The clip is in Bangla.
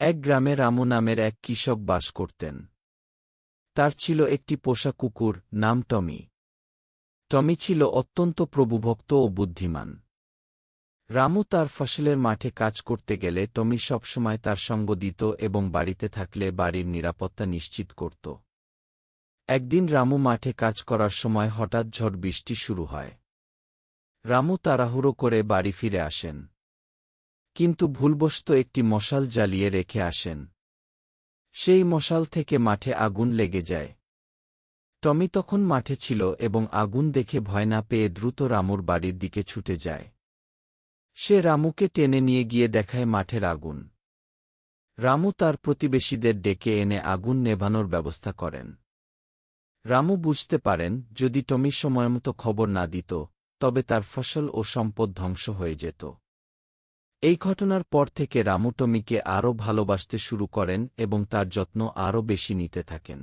এক গ্রামে রামু নামের এক কৃষক বাস করতেন। তার ছিল একটি পোষা কুকুর নাম টমি। টমি ছিল অত্যন্ত প্রভুভক্ত ও বুদ্ধিমান। রামু তার ফসলের মাঠে কাজ করতে গেলে টমি সবসময় তার সঙ্গ দিত এবং বাড়িতে থাকলে বাড়ির নিরাপত্তা নিশ্চিত করত। একদিন রামু মাঠে কাজ করার সময় হঠাৎ ঝড় বৃষ্টি শুরু হয়। রামু তাড়াহুড়ো করে বাড়ি ফিরে আসেন। কিন্তু ভুলবশত একটি মশাল জ্বালিয়ে রেখে আসেন। সেই মশাল থেকে মাঠে আগুন লেগে যায়। টমি তখন মাঠে ছিল এবং আগুন দেখে ভয় না পেয়ে দ্রুত রামুর বাড়ির দিকে ছুটে যায়। সে রামুকে টেনে নিয়ে গিয়ে দেখায় মাঠের আগুন। রামু তার প্রতিবেশীদের ডেকে এনে আগুন নেভানোর ব্যবস্থা করেন। রামু বুঝতে পারেন, যদি টমি সময়মতো খবর না দিত, তবে তার ফসল ও সম্পদ ধ্বংস হয়ে যেত। এই ঘটনার পর থেকে রামুটমিকে আরও ভালোবাসতে শুরু করেন এবং তার যত্ন আরও বেশি নিতে থাকেন।